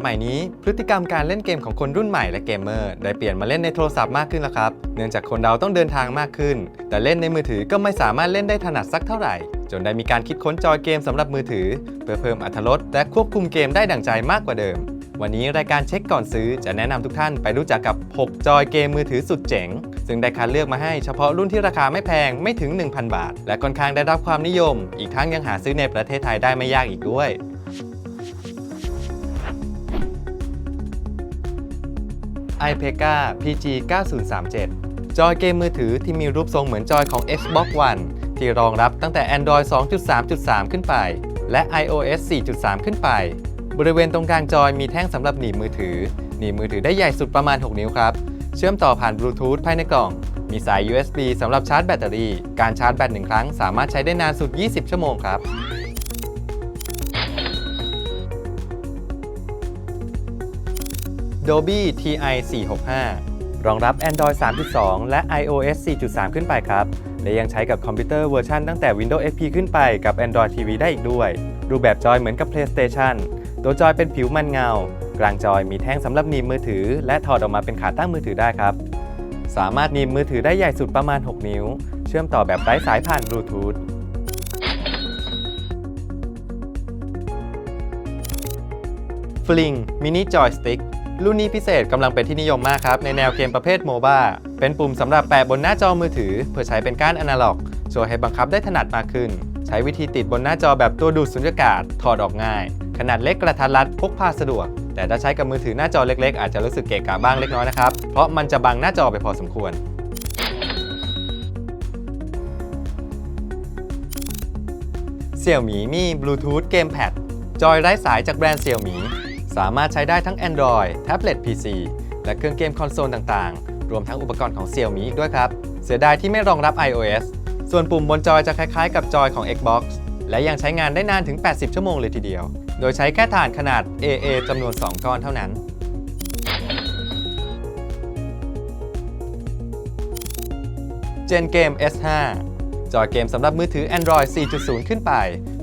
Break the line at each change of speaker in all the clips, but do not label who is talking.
สมัยนี้พฤติกรรมการเล่นเกมของคนรุ่นใหม่และเกมเมอร์ได้เปลี่ยนมาเล่นในโทรศัพท์มากขึ้นแล้วครับ เนื่องจากคนเราต้องเดินทางมากขึ้น แต่เล่นในมือถือก็ไม่สามารถเล่นได้ถนัดสักเท่าไหร่ จนได้มีการคิดค้นจอยเกมสำหรับมือถือ เพื่อเพิ่มอรรถรสและควบคุมเกมได้ดั่งใจมากกว่าเดิม วันนี้รายการเช็คก่อนซื้อจะแนะนำทุกท่านไปรู้จักกับ 6 จอยเกมมือถือสุดเจ๋ง ซึ่งได้คัดเลือกมาให้เฉพาะรุ่นที่ราคาไม่แพงไม่ถึง 1,000 บาท และค่อนข้างได้รับความนิยม อีกทั้งยังหาซื้อในประเทศไทยได้ไม่ยากอีกด้วย iPECA PG 9037จอยเกมมือถือที่มีรูปทรงเหมือนจอยของ Xbox One ที่รองรับตั้งแต่ Android 2.3.3 ขึ้นไป และ iOS 4.3 ขึ้นไป บริเวณตรงกลางจอยมีแท่งสำหรับหนีบมือถือ หนีบมือถือได้ใหญ่สุดประมาณ 6 นิ้วครับ เชื่อมต่อผ่านบลูทูธภายในกล่อง มีสาย USB สำหรับชาร์จแบตเตอรี่ การชาร์จแบตหนึ่งครั้งสามารถใช้ได้นานสุด 20 ชั่วโมงครับ Dolby TI 465 รองรับ Android 3.2 และ iOS 4.3 ขึ้นไปครับ และยังใช้กับคอมพิวเตอร์เวอร์ชันตั้งแต่ Windows XP ขึ้นไปกับ Android TV ได้อีกด้วย รูปแบบจอยเหมือนกับ PlayStation ตัวจอยเป็นผิวมันเงา กลางจอยมีแท่งสำหรับหนีบมือถือ และถอดออกมาเป็นขาตั้งมือถือได้ครับ สามารถหนีบมือถือได้ใหญ่สุดประมาณ 6 นิ้ว เชื่อมต่อแบบไร้สายผ่านบลูทูธฟลิงมินิจอยสติ๊ก รุ่นนี้พิเศษกำลังเป็นที่นิยมมากครับ ในแนวเกมประเภทโมบ้าเป็นปุ่มสำหรับแปะบนหน้าจอมือถือ เพื่อใช้เป็นก้านอนาล็อกช่วยให้บังคับได้ถนัดมากขึ้น ใช้วิธีติดบนหน้าจอแบบตัวดูดสุญญากาศถอดออกง่าย ขนาดเล็กกระทัดรัดพกพาสะดวก แต่ถ้าใช้กับมือถือหน้าจอเล็ก ๆ อาจจะรู้สึกเกะกะบ้างเล็กน้อยนะครับเพราะมันจะบังหน้าจอไปพอสมควรเสี่ยวหมีมีบลูทูธเกมแพดจอยไร้สายจากแบรนด์เสี่ยวหมี สามารถใช้ได้ทั้ง Android แท็บเล็ต PC และเครื่องเกมคอนโซลต่างๆ รวมทั้งอุปกรณ์ของเสี่ยวหมีอีกด้วยครับ เสียดายที่ไม่รองรับ iOS ส่วนปุ่มบนจอยจะคล้ายๆ กับจอยของ Xbox และยังใช้งานได้นานถึง 80 ชั่วโมงเลยทีเดียว โดยใช้แค่ถ่านขนาด AA จำนวน 2 ก้อนเท่านั้นเจนเกม S5 จอยเกมสำหรับมือถือ Android 4.0 ขึ้นไป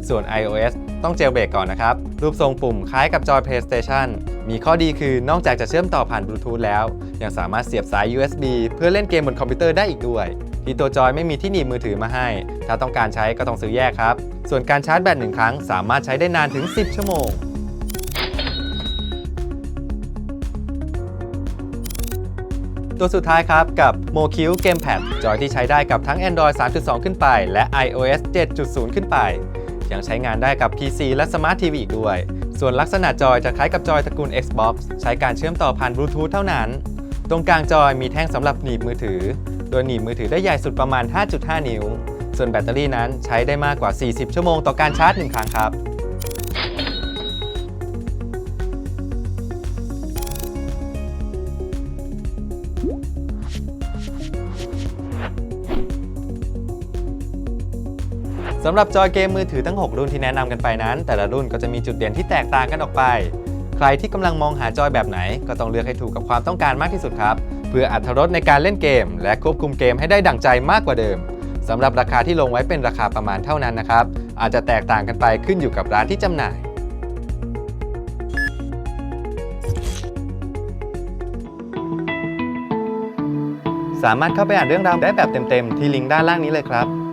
ส่วน iOS ต้องเจลเบรกก่อนนะครับ รูปทรงปุ่มคล้ายกับจอย PlayStation มีข้อดีคือนอกจากจะเชื่อมต่อผ่านบลูทูธแล้ว ยังสามารถเสียบสาย USB เพื่อเล่นเกมบนคอมพิวเตอร์ได้อีกด้วย ที่ตัวจอยไม่มีที่หนีบมือถือมาให้ ถ้าต้องการใช้ก็ต้องซื้อแยกครับ ส่วนการชาร์จแบตหนึ่งครั้ง สามารถใช้ได้นานถึง 10 ชั่วโมง ตัวสุดท้ายครับกับ m o q Gamepad จอยที่ใช้ได้กับทั้ง Android 3.2 ขึ้นไป และ iOS 7.0 ขึ้นไป ยังใช้งานได้กับ PC และ Smart TV อีกด้วย ส่วนลักษณะจอยจะคล้ายกับจอยตระกูล Xbox ใช้การเชื่อมต่อผ่านบลูทูธเท่านั้น ตรงกลางจอยมีแท่งสำหรับหนีบมือถือ โดยหนีบมือถือได้ใหญ่สุดประมาณ 5.5 นิ้ว ส่วนแบตเตอรี่นั้นใช้ได้มากกว่า 40 ชั่วโมงต่อการชาร์จ 1 ครั้งครับ สำหรับจอยเกมมือถือทั้ง 6 รุ่นที่แนะนำกันไปนั้น แต่ละรุ่นก็จะมีจุดเด่นที่แตกต่างกันออกไป ใครที่กำลังมองหาจอยแบบไหน ก็ต้องเลือกให้ถูกกับความต้องการมากที่สุดครับ เพื่ออัตรสในการเล่นเกม และควบคุมเกมให้ได้ดั่งใจมากกว่าเดิมสำหรับราคาที่ลงไว้เป็นราคาประมาณเท่านั้นนะครับ อาจจะแตกต่างกันไปขึ้นอยู่กับร้านที่จำหน่าย สามารถเข้าไปอ่านเรื่องราวได้แบบเต็มๆ ที่ลิงก์ด้านล่างนี้เลยครับ